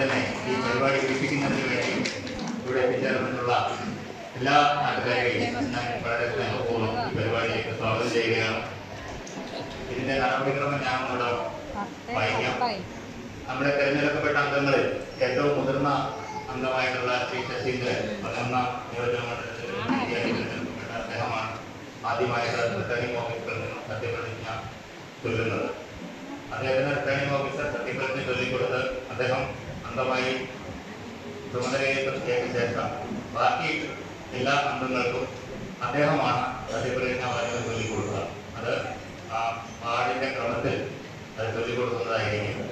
തന്നെ ഈ പരിപാടി വിളിപ്പിക്കുന്നതിന് വേണ്ടി ഇവിടെ എത്തിച്ചേർന്നിട്ടുള്ള എല്ലാ നാട്ടുകാരെയും വളരെ സ്നേഹപൂർവം ഈ പരിപാടിയിലേക്ക് സ്വാഗതം ചെയ്യുകയാണ് ഇതിന്റെ നടപടിക്രമം ഞാൻ ഇവിടെ വായിക്കാം. നമ്മുടെ തെരഞ്ഞെടുക്കപ്പെട്ട അംഗങ്ങളിൽ ഏറ്റവും മുതിർന്ന അംഗമായിട്ടുള്ള ശ്രീ ശശീന്ദ്രൻ പതിനൊന്നാം നിയോജക മണ്ഡലത്തിൽ അദ്ദേഹമാണ് ആദ്യമായിട്ട് റിട്ടേണിംഗ് ഓഫീസറിൽ നിന്നും സത്യപ്രതിജ്ഞ ചൊല്ലുന്നത്. അദ്ദേഹത്തിന് റിട്ടേണിംഗ് ഓഫീസർ സത്യപ്രതിജ്ഞ ചൊല്ലിക്കൊടുത്ത് അദ്ദേഹം അംഗമായി ചുമതലയേറ്റ ശേഷം ബാക്കി എല്ലാ അംഗങ്ങൾക്കും അദ്ദേഹമാണ് സത്യപ്രതിജ്ഞ വാചകം ചൊല്ലിക്കൊടുക്കുക. അത് ആ പാടിന്റെ ക്രമത്തിൽ അത് ചൊല്ലിക്കൊടുക്കുന്നതായിരിക്കും.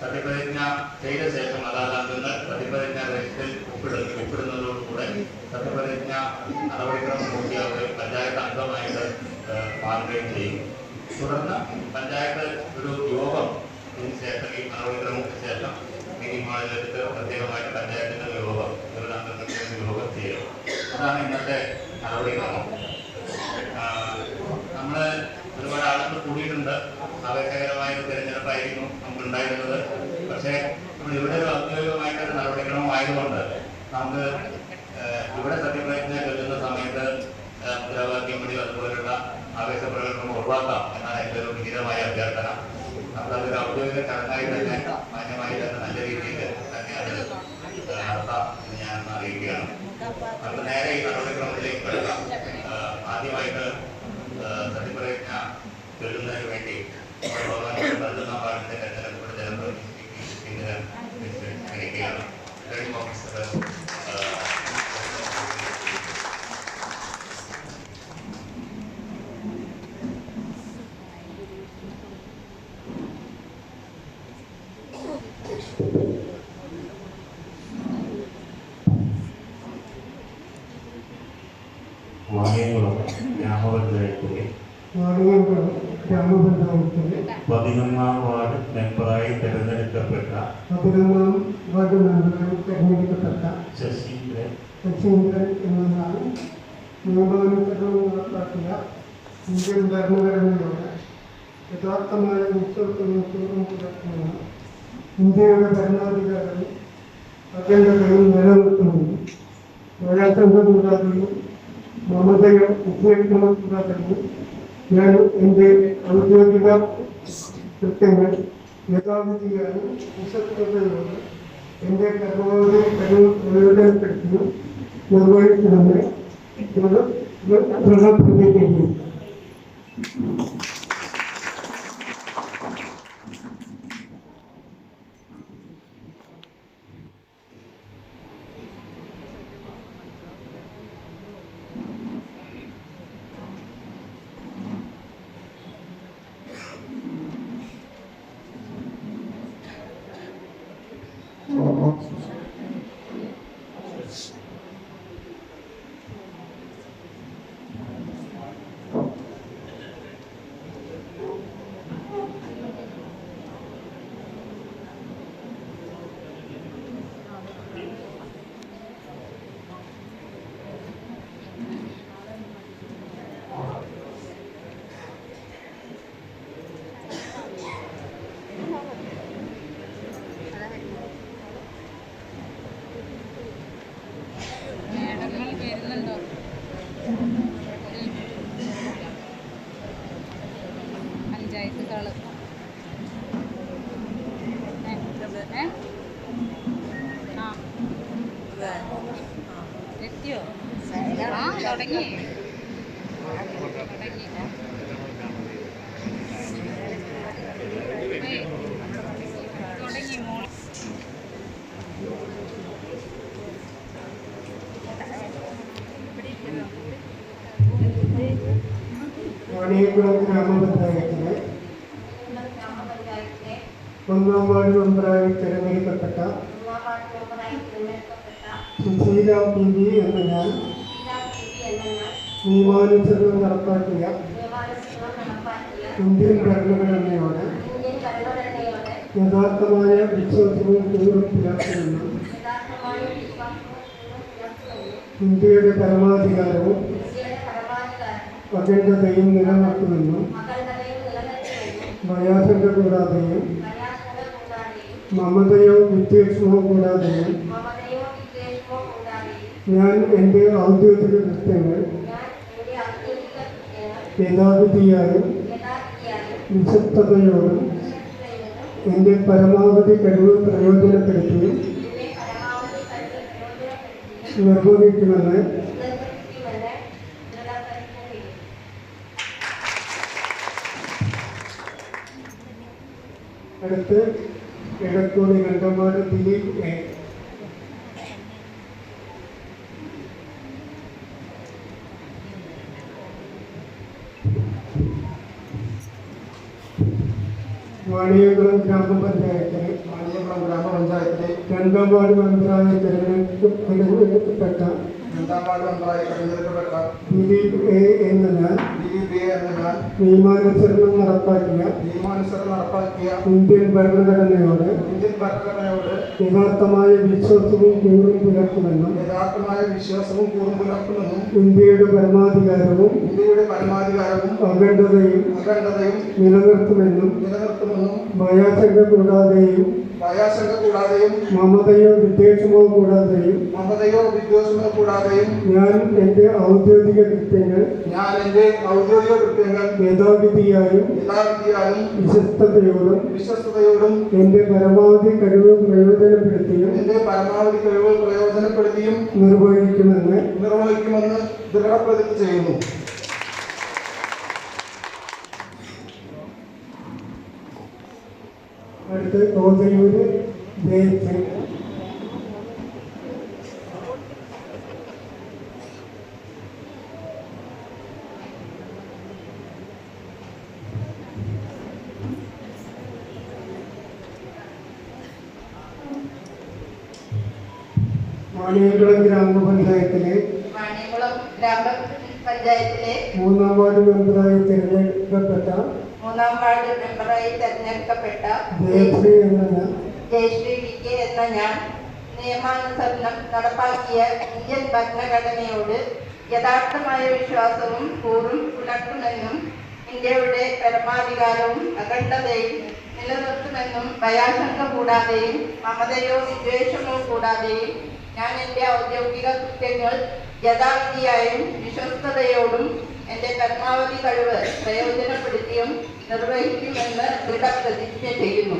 സത്യപ്രതിജ്ഞ ചെയ്ത ശേഷം അതാത് അംഗങ്ങൾ സത്യപ്രതിജ്ഞ രജിസ്റ്ററിൽ ഒപ്പിടുന്നു ഒപ്പിടുന്നതോടുകൂടെ സത്യപ്രതിജ്ഞ നടപടിക്രമം പൂർത്തിയാവുകയും പഞ്ചായത്ത് അംഗമായിട്ട് മാറുകയും ചെയ്യും. തുടർന്ന് പഞ്ചായത്ത് ഒരു യോഗം ഇതിന് ശേഷം ഈ നടപടിക്രമത്തിന് ശേഷം വെച്ചിട്ട് പ്രത്യേകമായിട്ട് പഞ്ചായത്തിന്റെ യോഗം ഒരു യോഗം ചെയ്യും അതാണ് ഇന്നത്തെ നടപടിക്രമം. നമ്മൾ ഒരുപാട് ആളുകൾ കൂടിയിട്ടുണ്ട്. ആവേശകരമായ ഒരു തിരഞ്ഞെടുപ്പായിരുന്നു നമുക്ക് ഉണ്ടായിരുന്നത് പക്ഷേ നമ്മൾ ഇവിടെ ഒരു ഔദ്യോഗികമായിട്ടൊരു നടപടിക്രമമായതുകൊണ്ട് നമുക്ക് ഇവിടെ സത്യപ്രതിജ്ഞ ചൊല്ലുന്ന സമയത്ത് മുദ്രാവാക്യം വഴി അതുപോലുള്ള ആവേശ പ്രകടനം ഒഴിവാക്കാം എന്നാണ് എന്റെ ഒരു വിഹിതമായ അഭ്യർത്ഥന. നമ്മളതൊരു ഔദ്യോഗിക ചടങ്ങായി തന്നെ നല്ല രീതിയിൽ തന്നെ അത് ഏഹ്, നടത്താം എന്ന് ഞാൻ അറിയിക്കുകയാണ് നമുക്ക് നേരെ ഈ നടപടിക്രമത്തിലേക്ക് കിടക്കാം ആദ്യമായിട്ട് സത്യപ്രതിജ്ഞ ചൊല്ലുന്നതിന് വേണ്ടി പതിനൊന്നാം വാർഡിന്റെ തെരഞ്ഞെടുപ്പ് ജനപ്രതിനിധി ഇന്ന് ക്ഷണിക്കുകയാണ് റിട്ടേണിംഗ് ഓഫീസർ ഏഹ്, വാണിയംകുളം ഗ്രാമപഞ്ചായത്തിലെ വാണിയംകുളം ഗ്രാമപഞ്ചായത്തിലെ പതിനൊന്നാം വാർഡ് മെമ്പറായി തെരഞ്ഞെടുക്കപ്പെട്ട പതിനൊന്നാം വാർഡ് മെമ്പറായി തെരഞ്ഞെടുക്കപ്പെട്ട ശശീന്ദ്രൻ ശശീന്ദ്രൻ എന്നതാണ് നിയമാനുസരണം നടപ്പാക്കിയ ഇന്ത്യൻ ഭരണഘടനയോട് യഥാർത്ഥമായ വിശ്വസനീയത്തോടും പുലർത്തുന്ന ഇന്ത്യയുടെ ഭരണാധികാരവും അഖണ്ഡതയും നിലനിർത്തുന്നതും പ്രയാസങ്ങൾ കൂടാതെയും മമതയോ ഉദ്വേഗങ്ങളോ കൂടാതെയും ഞാൻ എന്റെ ഔദ്യോഗിക കൃത്യങ്ങൾ യഥാവിധിയായും വിശ്വസ്തയോടെ എന്റെ കർമ്മങ്ങളെ കഴിവ് പ്രയോജനപ്പെടുത്തിയും നിർവഹിക്കുമെന്ന് ദൃഢപ്രതിജ്ഞ ചെയ്യുന്നു. ആ തുടങ്ങി തുടങ്ങി ഏയ്, തുടങ്ങി മോൾ വാണിയംകുളം ഗ്രാമപഞ്ചായത്തിലെ ഒന്നാം വാർഡ് മെമ്പറായി തിരഞ്ഞെടുക്കപ്പെട്ട സുശീല പി വി എന്ന ഞാൻ നിയമാനുസരണം നടപ്പാക്കിയ ഇന്ത്യൻ ഭരണഘടനയോട് യഥാർത്ഥമായ വിശ്വാസവും പൂർവം പുലർത്തുമെന്നും ഇന്ത്യയുടെ പരമാധികാരവും അഖണ്ഡതയും നിലനിർത്തുമെന്നും ഭയാശങ്ക കൂടാതെയും മമതയോ വിദ്വേഷമോ കൂടാതെയും മമതയോ വിദ്വേഷമോ കൂടാതെയും ഞാൻ എന്റെ ഔദ്യോഗിക കൃത്യങ്ങൾ യഥാവിധിയായും നിശബ്ദതയോടും എന്റെ പരമാവധി കഴിവ് പ്രയോജനപ്പെടുത്തി നിർവഹിക്കുമെന്ന് അടുത്ത് ഇടക്കോടി കണ്ടമാട് വാണിയകുളം ഗ്രാമപഞ്ചായത്തിലെ വാണിയകുളം ഗ്രാമപഞ്ചായത്തിലെ രണ്ടാം വാർഡ് മെമ്പറായി തിരഞ്ഞെടുക്ക- തിരഞ്ഞെടുക്കപ്പെട്ട രണ്ടാം വാർഡ് മെമ്പറായി തിരഞ്ഞെടുക്കപ്പെട്ട ദിലീപ് എ. എന്ന ഞാൻ നിയമാനുസരണം നടപ്പാക്കിയ നിയമാനുസരണം നടപ്പാക്കിയ ഇന്ത്യൻ ഭരണഘടനയോട് ഇന്ത്യൻ ഭരണഘടനയോട് യഥാർത്ഥമായ വിശ്വാസവും കൂറും പുലർത്തുമെന്നും യഥാർത്ഥമായ വിശ്വാസവും കൂറും പുലർത്തുമെന്നും ഇന്ത്യയുടെ പരമാധികാരവും ഇന്ത്യയുടെ പരമാധികാരവും അഖണ്ഡതയും അഖണ്ഡതയും നിലനിർത്തുമെന്നും നിലനിർത്തുമെന്നും ഭയാശങ്ക കൂടാതെയും ഭയാശങ്ക കൂടാതെയും മമതയോ വിദ്വേഷമോ കൂടാതെയും മമതയോ വിദ്വേഷമോ കൂടാതെയും ഞാൻ എന്റെ ഔദ്യോഗിക കൃത്യങ്ങൾ ഞാൻ എന്റെ ഔദ്യോഗിക കൃത്യങ്ങൾ യഥാവിധിയായും യഥാവിധിയായും വിശ്വസ്തയോടും വിശ്വസ്തയോടും എന്റെ പരമാവധി കഴിവ് പ്രയോജനപ്പെടുത്തിയും എന്റെ പരമാവധി കഴിവ് പ്രയോജനപ്പെടുത്തിയും നിർവഹിക്കുമെന്ന് നിർവഹിക്കുമെന്ന് ദൃഢപ്രതിജ്ഞ ചെയ്യുന്നു. അടുത്ത് കോതയൂര് ജയിച്ച് വാണിയകുളം ഗ്രാമപഞ്ചായത്തിലെ വാണിയകുളം ഗ്രാമപഞ്ചായത്തിലെ മൂന്നാം വാർഡ് മെമ്പറായി തിരഞ്ഞെടുക്കപ്പെട്ട മൂന്നാം വാർഡ് മെമ്പറായി തെരഞ്ഞെടുക്കപ്പെട്ട ജയശ്രീ വി കെ എന്ന ഞാൻ നിയമാനുസരണം നടപ്പാക്കിയ ഇന്ത്യൻ ഭരണഘടനയോട് യഥാർത്ഥമായ വിശ്വാസവും കൂറും പുലർത്തുമെന്നും ഇന്ത്യയുടെ പരമാധികാരവും അഖണ്ഡതയും നിലനിർത്തുമെന്നും ഭയാശങ്ക കൂടാതെയും മമതയോ വിദ്വേഷമോ കൂടാതെയും ഞാൻ എന്റെ ഔദ്യോഗിക കൃത്യങ്ങൾ യഥാവിധിയായും വിശ്വസ്തയോടും എന്റെ പരമാവധി കഴിവ് പ്രയോജനപ്പെടുത്തിയും നിർവഹിക്കുമെന്ന് ദൃഢപ്രതിജ്ഞ ചെയ്യുന്നു.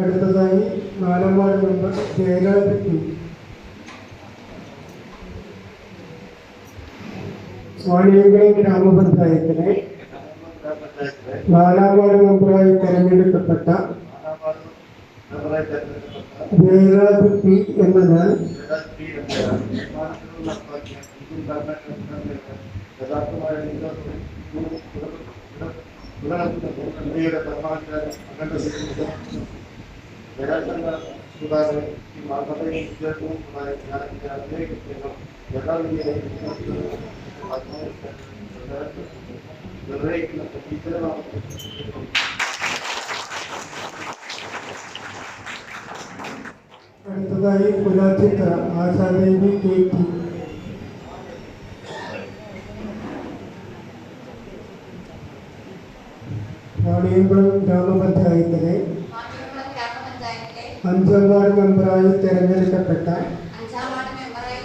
അടുത്തതായി നാലാം വാർഡ് മെമ്പർ പി വാണിയംകുളം ഗ്രാമപഞ്ചായത്തിലെ നാലാം വാർഡ് മെമ്പറായി തെരഞ്ഞെടുക്കപ്പെട്ട ജയരാജ് പി എന്ന ഞാൻ അടുത്തതായി പുരാചിത്ര ആശാദേവി കെ ടി വാണിയംകുളം ഗ്രാമപഞ്ചായത്തിലെ മാധ്യമകുളം ഗ്രാമപഞ്ചായത്തിലെ അഞ്ചാം വാർഡ് മെമ്പറായി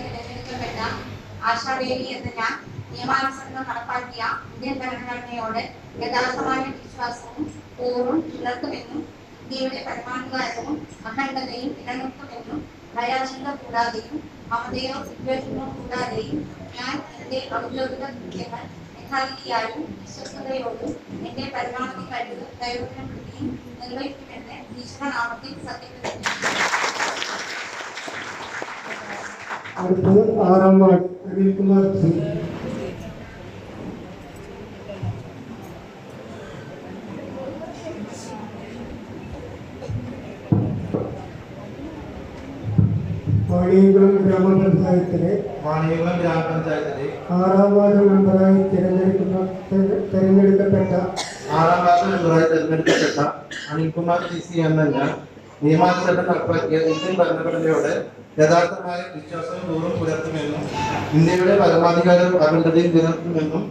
തെരഞ്ഞെടുക്കപ്പെട്ട ആശാദേവി ഞാൻ എന്റെ ഔദ്യോഗിക കൃത്യങ്ങൾ യഥാവിധിയായും വിശ്വസ്തയോടും എന്റെ പരമാവധി കഴിവ് പ്രയോജനപ്പെടുത്തിയും നിർവഹിക്കുമെന്ന് ഈശ്വരനാമത്തിൽ സത്യപ്രതിജ്ഞ അടുത്തത് ആറാം വാർഡ് അനിൽകുമാർ സിംഗ് വാണിയംകുളം ഗ്രാമപഞ്ചായത്തിലെ വാണിയകുളം ഗ്രാമപഞ്ചായത്തിലെ ആറാം വാർഡ് മെമ്പറായി തിരഞ്ഞെടുക്കപ്പെട്ട ആറാം വാർഡ് മെമ്പറായി തെരഞ്ഞെടുക്കപ്പെട്ട അനിൽകുമാർ സി സി എന്ന ഞാൻ നിയമാനുസരണം നടപ്പാക്കിയ ഇന്ത്യൻ ഭരണഘടനയോട് യഥാർത്ഥമായ വിശ്വാസവും ദൂരം പുലർത്തുമെന്നും ഇന്ത്യയുടെ പരമാധികാരവും അഖണ്ഡതയും നിലനിർത്തുമെന്നും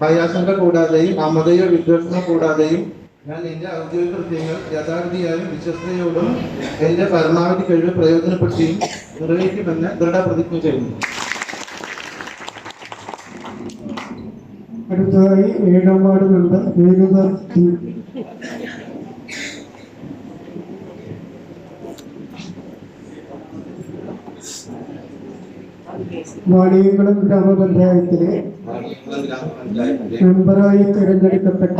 ഭയാശങ്ക കൂടാതെയും അമതയോ വിദ്വേഷമോ കൂടാതെയും ഞാൻ എന്റെ ഔദ്യോഗിക കൃത്യങ്ങൾ യഥാർത്ഥിയായും വിശ്വസ്തയോടും എന്റെ പരമാവധി കഴിവ് പ്രയോജനപ്പെടുത്തിയും നിർവഹിക്കുമെന്ന് ദൃഢപ്രതിജ്ഞ ചെയ്യുന്നു. അടുത്തതായി ഏഴാം ward member Renuka T Vaniyamkulam ഗ്രാമപഞ്ചായത്തിലെ മെമ്പറായി തിരഞ്ഞെടുക്കപ്പെട്ട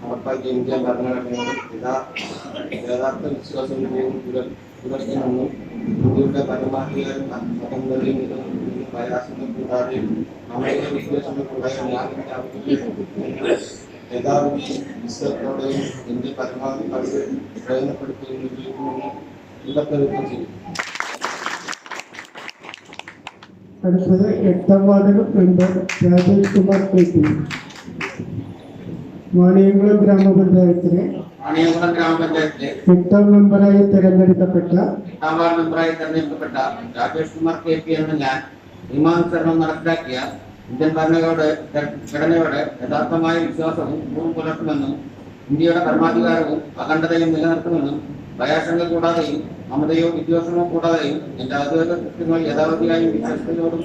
നടപ്പാക്കിയ ഭരണഘടനയോട് യഥാ- യഥാർത്ഥ വിശ്വാസവും പുലർ- പുലർത്തുമെന്നും ഇന്ത്യയുടെ പരമാധികാരം അഖണ്ഡതയും നിലനിർത്തുമെന്നും പ്രയാസങ്ങൾ കൂടാതെയും അമേരിക്ക വിദ്വേഷങ്ങൾ കൂടാതെ ഞാൻ എന്റെ ഔദ്യോഗിക യഥാവിധി വിശ്വത്തോടെയും എന്റെ പരമാവധി കഴിവ് പ്രയോജനപ്പെടുത്തുകയും നിർവഹിക്കുമെന്ന് ദൃഢപ്രതിജ്ഞ ചെയ്യും അടുത്തത് എട്ടാം ward member Rajesh Kumar K P Vaniyamkulam ഗ്രാമപഞ്ചായത്തിലെ ഗ്രാമപഞ്ചായത്തിലെ എട്ടാം മെമ്പറായി തിരഞ്ഞെടുക്കപ്പെട്ട എട്ടാം വാർഡ് മെമ്പറായി തെരഞ്ഞെടുക്കപ്പെട്ട രാജേഷ് കുമാർ കെ പി എന്ന ഞാൻ നിയമാനുസരണം നടപ്പിലാക്കിയ ഇന്ത്യൻ ഭരണഘടനയോട് ഘടനയോട് യഥാർത്ഥമായ വിശ്വാസവും പൂർവം പുലർത്തുമെന്നും ഇന്ത്യയുടെ പരമാധികാരവും അഖണ്ഡതയും നിലനിർത്തുമെന്നും ഭയാശങ്ക കൂടാതെയും മമതയോ വിദ്വേഷമോ കൂടാതെയും എന്റെ ഔദ്യോഗിക കൃത്യങ്ങൾ യഥാവധിയായും വിശ്വസ്തയോടും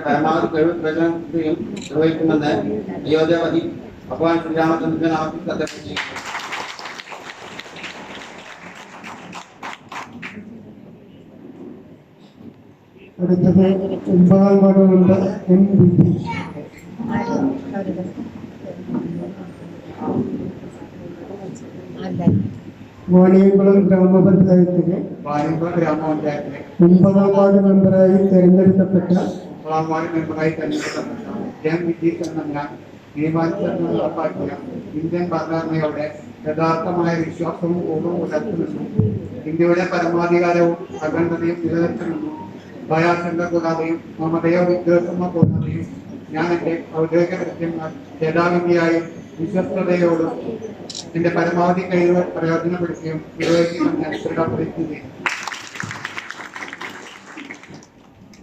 പരമാവധി കഴിവ് പ്രചോദനത്തെയും നിർവഹിക്കുമെന്ന് അയോധ്യാവധി ഭഗവാൻ ശ്രീരാമചന്ദ്രൻ ആവർത്തി സത്യം ചെയ്യുന്നു. അടുത്തത് ഒമ്പതാം വാർഡ് എൻ ബി വാണിയംകുളം ഗ്രാമപഞ്ചായത്തിലെ വാണിയംകുളം ഗ്രാമപഞ്ചായത്തിലെ ഒമ്പതാം വാർഡ് മെമ്പറായി തെരഞ്ഞെടുക്കപ്പെട്ട ഒമ്പതാം വാർഡ് മെമ്പറായി തെരഞ്ഞെടുക്കപ്പെട്ട എം വിജീഷ് എന്ന ഞാൻ നിയമാനുസരണം നടപ്പാക്കിയ ഇന്ത്യൻ ഭരണഘടനയോടെ യഥാർത്ഥമായ വിശ്വാസവും പൂർവം പുലർത്തുമെന്നും ഇന്ത്യയുടെ പരമാധികാരവും അഖണ്ഡതയും നിലനിർത്തുമെന്നും ഭയാശങ്ക കൂടാതെയും മമതയോ വിദ്വേഷമോ കൂടാതെയും ഞാൻ എന്റെ ഔദ്യോഗിക കൃത്യങ്ങൾ യഥാവിധിയായും വിശ്വസ്തയോടും എന്റെ പരമാവധി കഴിവ് പ്രയോജനപ്പെടുത്തുകയും നിർവഹിക്കുമെന്ന് ഞാൻ ദൃഢപ്രതിജ്ഞ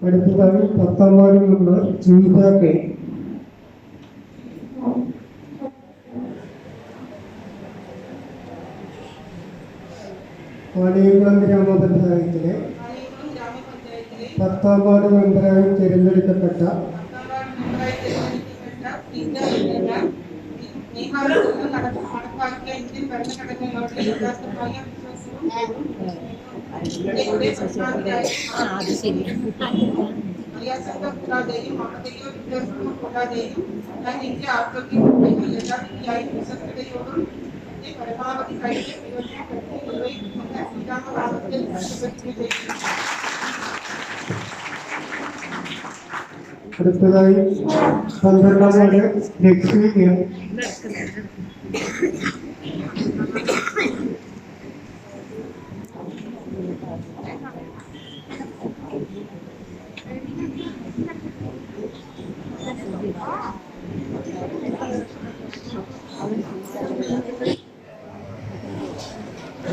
അടുത്തതായി പത്താം വാർഡിലുള്ള മെമ്പർ ജീത കെ. വാണിയംകുളം ഗ്രാമപഞ്ചായത്തിലെ പത്താം വാർഡ് മെമ്പറായി തിരഞ്ഞെടുക്കപ്പെട്ട അത് ശരി. പ്രയാസങ്ങൾ കൂടാതെയും മമതയോ വിദ്വേഷമോ കൂടാതെയും ഞാൻ എന്റെ ആരോഗ്യം യഥാർത്ഥിയായി വിശ്വസ്തയോടും എന്റെ പരമാവധി കഴിവ് പ്രയോജനപ്പെടുത്തി നിർവഹിക്കുമെന്ന് ശ്രീരാമവാദത്തിൽ പ്രതിജ്ഞ ചെയ്യുന്നു അടുത്തതായി പന്ത്രണ്ടാം വാർഡ് ലക്ഷ്മി എം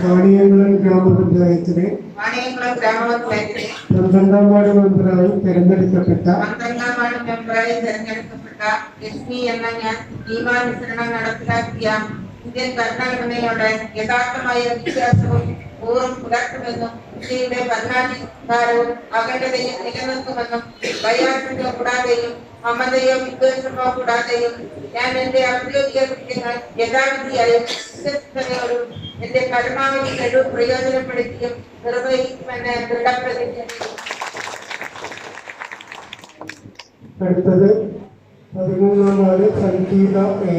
വാണിയംകുളം ഗ്രാമപഞ്ചായത്തിലെ പന്ത്രണ്ടാം വാർഡ് മെമ്പറായി തിരഞ്ഞെടുക്കപ്പെട്ട പന്ത്രണ്ടാം വാർഡ് മെമ്പറായി തെരഞ്ഞെടുക്കപ്പെട്ട ലക്ഷ്മി എന്ന ഞാൻ നിയമാനുസരണം നടപ്പിലാക്കിയ ഇന്ത്യൻ ഭരണഘടനയോട് യഥാർത്ഥമായ വിശ്വാസവും പൂർവം പുലർത്തുമെന്നും ഇന്ത്യയുടെ ഭരണാധികാരവും അഖണ്ഡതയും നിലനിർത്തുമെന്നും ഭയാശങ്ക കൂടാതെയും മമതയോ വിദ്വേഷമോ കൂടാതെയും ഞാൻ എന്റെ ഔദ്യോഗിക കൃത്യങ്ങൾ യഥാവിധിയായും വിശ്വസ്തയോടും എന്റെ പരമാവധി കഴിവ് പ്രയോജനപ്പെടുത്തിയും നിർവഹിക്കുമെന്ന് ദൃഢപ്രതിജ്ഞ അടുത്തത് പതിമൂന്നാം നാല് സംഗീത എ.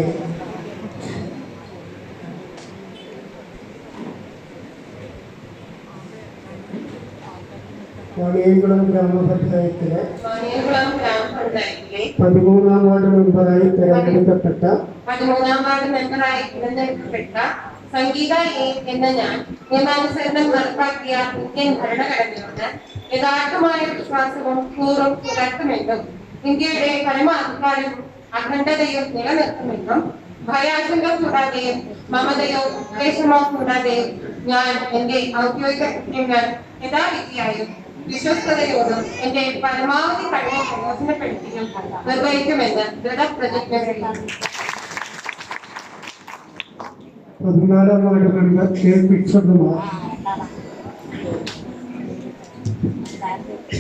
വാണിയംകുളം ഗ്രാമപഞ്ചായത്തിലെ പതിമൂന്നാം വാർഡ് മെമ്പറായി തിരഞ്ഞെടുക്കപ്പെട്ട പതിമൂന്നാം വാർഡ് മെമ്പറായി തിരഞ്ഞെടുക്കപ്പെട്ട സംഗീത എന്ന ഞാൻ നിയമാനുസരണം നടപ്പാക്കിയ ഇന്ത്യൻ ഭരണഘടനയോട് യഥാർത്ഥമായ വിശ്വാസവും കൂറും പുലർത്തുമെന്നും ഇന്ത്യയുടെ പരമാധികാരവും അഖണ്ഡതയും നിലനിർത്തുമെന്നും ഭയാശങ്ക കൂടാതെയും മമതയോ ഉദ്ദേശമോ കൂടാതെയും ഞാൻ എന്റെ ഔദ്യോഗിക കൃത്യങ്ങൾ യഥാവിധിയായും വിശ്വസ്തയോടും എന്റെ പരമാവധി കഴിവ് പ്രയോജനപ്പെടുത്തിയും നിർവഹിക്കുമെന്ന് ദൃഢപ്രതിജ്ഞ ചെയ്യുന്നു പതിനാലാം ward member K Viswakumar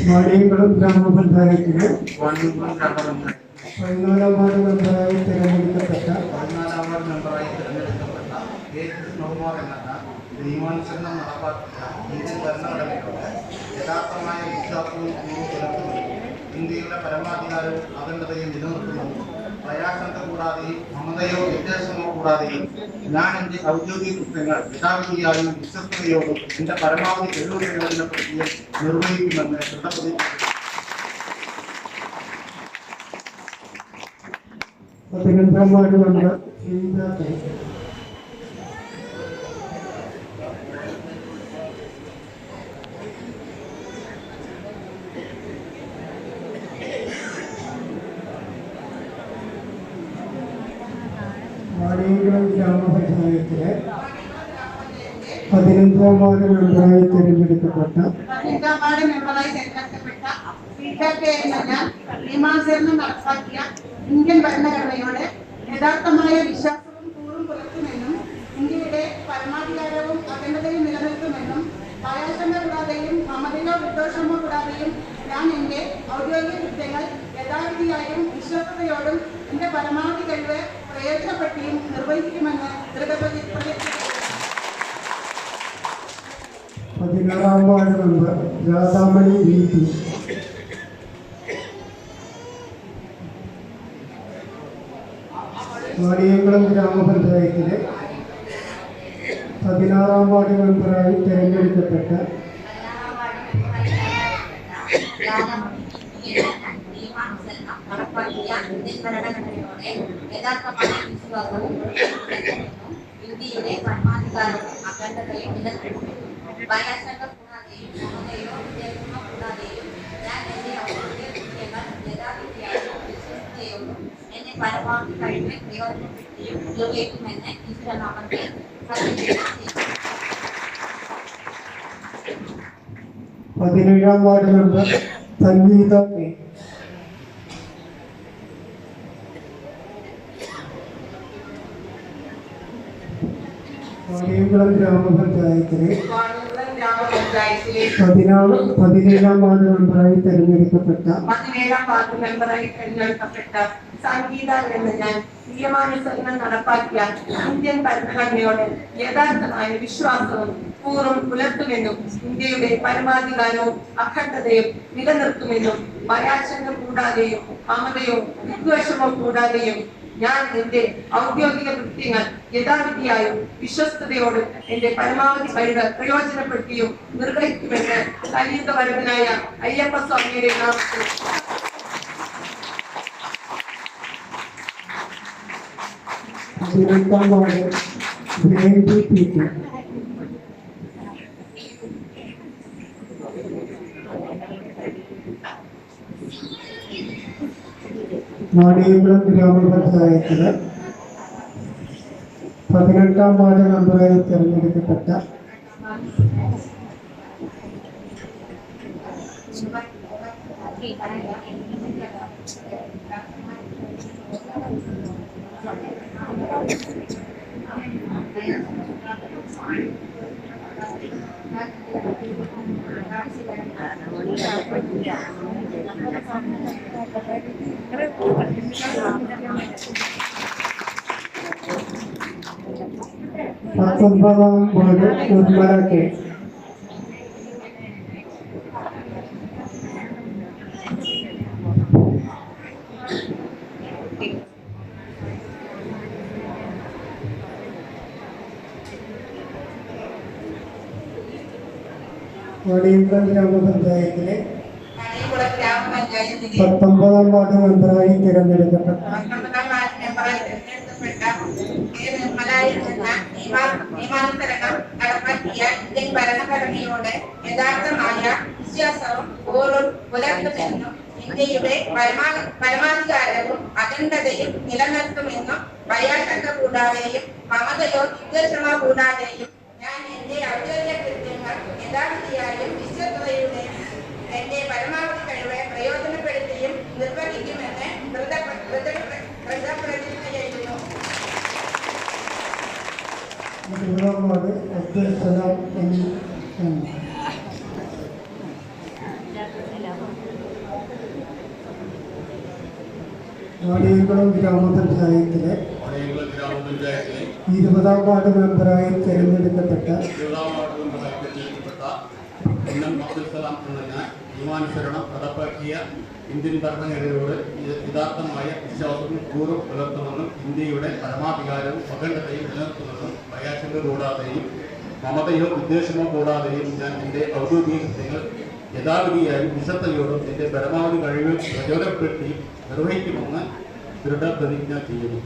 Vaniyamkulam ഗ്രാമപഞ്ചായത്തിലെ പതിനാലാം വാർഡ് മെമ്പറായി തിരഞ്ഞെടുക്കപ്പെട്ട പതിനാലാം വാർഡ് മെമ്പറായി തിരഞ്ഞെടുക്കപ്പെട്ട യഥാർത്ഥമായ വിശ്വാസവും ഇന്ത്യയുടെ പരമാധികാരവും അഖണ്ഡതയും നിലനിർത്തുന്നു. ഭയാശങ്ക കൂടാതെയും മമതയോ വിദ്വേഷമോ കൂടാതെയും ഞാൻ എന്റെ ഔദ്യോഗിക കൃത്യങ്ങൾ യഥാവിധിയായും വിശ്വസ്തയോടും എന്റെ പരമാവധി കഴിവുകൾ പ്രയോജനപ്പെടുത്തിയും നിർവഹിക്കുമെന്ന് പതിനഞ്ചാം ward member Sheeja K Vaniyamkulam ഗ്രാമപഞ്ചായത്തിലെ പതിനഞ്ചാം വാർഡ് മെമ്പറായി തിരഞ്ഞെടുക്കപ്പെട്ട നിയമാനുസരണം നടപ്പാക്കിയ ഇന്ത്യൻ ഭരണഘടനയോട് യഥാർത്ഥമായ വിശ്വാസവും കൂറും പുലർത്തുമെന്നും ഇന്ത്യയുടെ പരമാധികാരവും അഖണ്ഡതയും നിലനിർത്തുമെന്നും ഭയാശങ്ക കൂടാതെയും മമതയോ വിദ്വേഷമോ കൂടാതെയും ഞാൻ എന്റെ ഔദ്യോഗിക കൃത്യങ്ങൾ യഥാവിധിയായും വിശ്വസ്തയോടും എന്റെ പരമാവധി കഴിവ് പ്രയോജനപ്പെടുത്തിയും നിർവഹിക്കുമെന്ന് ചെയ്യുന്നു. പതിനാറാം ward member Radhamani V P Vaniyamkulam ഗ്രാമപഞ്ചായത്തിലെ പതിനാറാം വാർഡ് മെമ്പറായി തിരഞ്ഞെടുക്കപ്പെട്ട നടപ്പാക്കിയ ഇന്ത്യൻ ഭരണഘടനയോടെ യഥാർത്ഥമായ വിശ്വാസവും ഇന്ത്യയുടെ പരമാധികാരവും അഖണ്ഡതയും നിലനിർത്തുന്നു ഭയാശങ്ക കൂടാതെയും മമതയോ വിദ്വേഷമോ കൂടാതെയും ഞാൻ എന്റെ ഔദ്യോഗിക കൃത്യങ്ങൾ യഥാവിധിയായും വിശ്വസ്തയോടും എന്നെ പരമാവധി കഴിവ് പ്രയോജനപ്പെടുത്തിയും നിർവഹിക്കുമെന്ന് ഈശ്വരനാമത്തെ പ്രതിജ്ഞ ചെയ്യുന്നു പതിനേഴാം വാർഡ് മെമ്പർ സംഗീത വാണിയംകുളം ഗ്രാമപഞ്ചായത്തിലെ പതിനാറ് പതിനേഴാം വാർഡ് മെമ്പറായി തിരഞ്ഞെടുക്കപ്പെട്ട പതിനേഴാം വാർഡ് മെമ്പറായി തെരഞ്ഞെടുക്കപ്പെട്ട സംഗീത എന്ന ഞാൻ നിയമാനുസരണം നടപ്പാക്കിയ ഇന്ത്യൻ ഭരണഘടനയോട് യഥാർത്ഥമായ വിശ്വാസവും കൂറും പുലർത്തുമെന്നും ഇന്ത്യയുടെ പരമാധികാരവും അഖണ്ഡതയും നിലനിർത്തുമെന്നും ഭയാശങ്ക കൂടാതെയും മമതയോ വിദ്വേഷമോ കൂടാതെയും ഞാൻ എന്റെ ഔദ്യോഗിക കൃത്യങ്ങൾ യഥാവിധിയായും വിശ്വസ്തയോടും എന്റെ പരമാവധി കഴിവ് പ്രയോജനപ്പെടുത്തിയും നിർവഹിക്കുമെന്ന് കലിയുഗവരവനായ അയ്യപ്പ സ്വാമിയുടെ നാമത്തിൽ. വാർഡ് ജയന്തി ഗ്രാമപഞ്ചായത്തിൽ പതിനെട്ടാം വാർഡ് മെമ്പറായി തിരഞ്ഞെടുക്കപ്പെട്ട Thank ward Nirmala K Vaniyamkulam ഗ്രാമപഞ്ചായത്തിലെ കണിയകുളം ഗ്രാമപഞ്ചായത്തിലെ പത്തൊമ്പതാം വാർഡ് മെമ്പറായി തിരഞ്ഞെടുക്കപ്പെട്ട ഇന്ത്യൻ ഭരണഘടനയോട് യഥാർത്ഥമായ വിശ്വാസവും കൂറും പുലർത്തുമെന്നും ഇന്ത്യയുടെ പരമാ പരമാധികാരവും അഖണ്ഡതയും നിലനിർത്തുമെന്നും ഭയാശങ്ക കൂടാതെയും മമതയോ വിദ്വേഷമോ കൂടാതെയും ഞാൻ എന്റെ ഔദ്യോഗിക യഥാവിധിയായും വിശ്വസ്തയുടെ എന്റെ പരമാവധി കഴിവ് പ്രയോജനപ്പെടുത്തിയും നിർവഹിക്കുമെന്ന് വാടിയകുളം ഗ്രാമപഞ്ചായത്തിലെ ഇരുപതാം വാർഡ് മെമ്പറായി തിരഞ്ഞെടുക്കപ്പെട്ട എം അബ്ദുൽ സലാം എന്ന ഞാൻ നിയമാനുസരണം നടപ്പാക്കിയ ഇന്ത്യൻ ഭരണഘടനയോട് യഥാർത്ഥമായ വിശ്വാസവും കൂറും പുലർത്തുമെന്നും ഇന്ത്യയുടെ പരമാധികാരവും അഖണ്ഡതയും നിലനിർത്തുമെന്നും ഭയാശങ്ക കൂടാതെയും മമതയോ വിദ്വേഷമോ കൂടാതെയും ഞാൻ എന്റെ ഔദ്യോഗിക കൃത്യങ്ങൾ യഥാവിധിയായും വിശ്വസ്തയോടും എന്റെ പരമാവധി കഴിവ് പ്രചോദനപ്പെടുത്തി നിർവഹിക്കുമെന്ന് ദൃഢപ്രതിജ്ഞ ചെയ്യുന്നു.